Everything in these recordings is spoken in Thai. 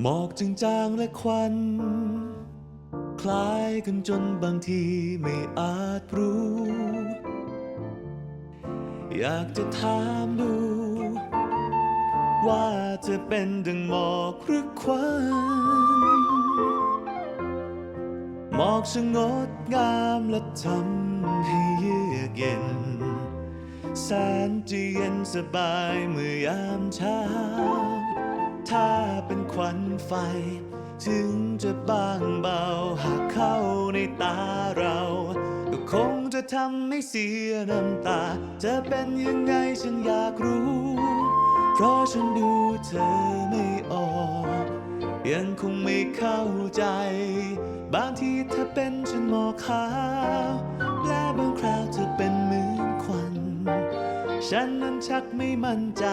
หมอกจงจางและควัน คล้ายกันจนบางทีไม่อาจรู้ อยากจะถามดู ว่าจะเป็นดังหมอกหรือควันหมอกช่างงดงามและทำให้เยือกเย็นแสนจะเย็นสบายเมื่อยามเช้า ถ้าเป็นควันไฟ ถึงจะบางเบาหากเข้าในตาเรา ก็คงจะทำให้เสียน้ำตา จะเป็นยังไงฉันอยากรู้ เพราะฉันดูเธอไม่ออกยังคงไม่เข้าใจ บางทีเธอเป็นฉันหมอกขาวและบางคราวเธอเป็นเหมือนควัน ฉันนั้นชักไม่มั่นใจ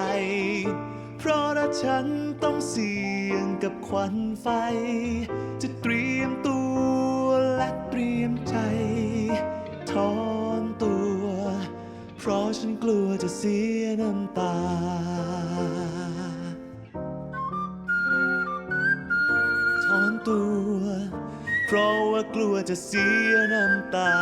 เพราะถ้าฉันต้องเสี่ยงกับควันไฟ จะเตรียมตัวและเตรียมใจถอนตัว เพราะฉันกลัวจะเสียน้ำตาถอนตัว เพราะว่ากลัวจะเสียน้ำตา